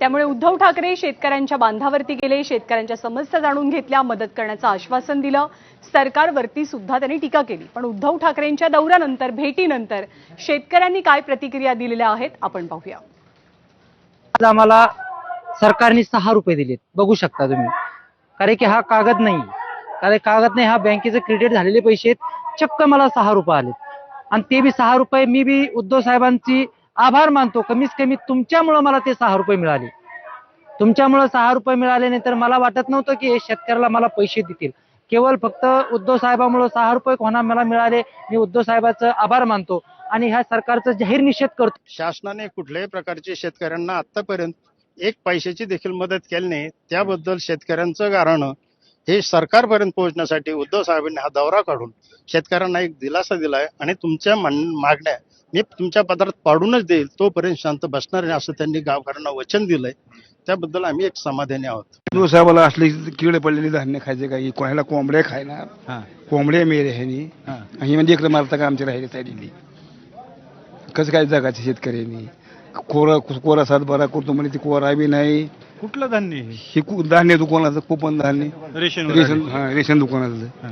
त्यामुळे उद्धव ठाकरे शेतकऱ्यांच्या बांधावरती गेले शेतकऱ्यांच्या समस्या जाणून घेतल्या मदत करण्याचं आश्वासन दिलं. सरकारवरती सुद्धा त्यांनी टीका केली. पण उद्धव ठाकरेंच्या दौऱ्यानंतर भेटीनंतर शेतकऱ्यांनी काय प्रतिक्रिया दिलेल्या आहेत आपण पाहूया. आज आम्हाला सरकारने सहा रुपये दिलेत. बघू शकता तुम्ही. कारण की हा कागद नाही. कारण कागद नाही हा बँकेचे क्रेडिट झालेले पैसे आहेत. चक्क मला सहा रुपये आलेत. आणि ते बी सहा रुपये मी बी उद्धव साहेबांची आभार मानतो. कमीत कमी तुमच्यामुळं मला ते सहा रुपये मिळाले. तुमच्यामुळं सहा रुपये मिळाले नाही तर मला वाटत नव्हतं की हे शेतकऱ्याला मला पैसे देतील. केवळ फक्त उद्धव साहेबामुळं सहा रुपये कोणा मला मिळाले मी उद्धव साहेबाचं आभार मानतो. आणि ह्या सरकारचा जाहीर निषेध करतो. शासनाने कुठल्याही प्रकारचे शेतकऱ्यांना आतापर्यंत एक पैशाची देखील मदत केली नाही. त्याबद्दल शेतकऱ्यांचं गाऱ्हाणं हे सरकारपर्यंत पोहोचण्यासाठी उद्धव साहेबांनी हा दौरा काढून शेतकऱ्यांना एक दिलासा दिलाय आणि तुमच्या मान- मागण्या मी तुमच्या पदार्थ पाडूनच देईल तोपर्यंत शांत बसणार नाही असं त्यांनी गावकऱ्यांना वचन दिलंय. त्याबद्दल आम्ही एक समाधानी आहोत. उद्धव साहेबाला असले किडे पडलेले धान्य खायचे काही कोणाला कोंबड्या खायला? कोंबड्या मेले ह्यानी. आणि म्हणजे इकडे मारता का आमच्या राहिले साईडली कसं काय जगाचे शेतकऱ्यांनी? कोरा कोरा सात बारा करतो म्हणजे ती कोरा बी नाही. कुठलं धान्य हे? हे कु- धान्य दुकानाचं कुपन धान्य. रेशन रेशन हा रेशन दुकानाचं.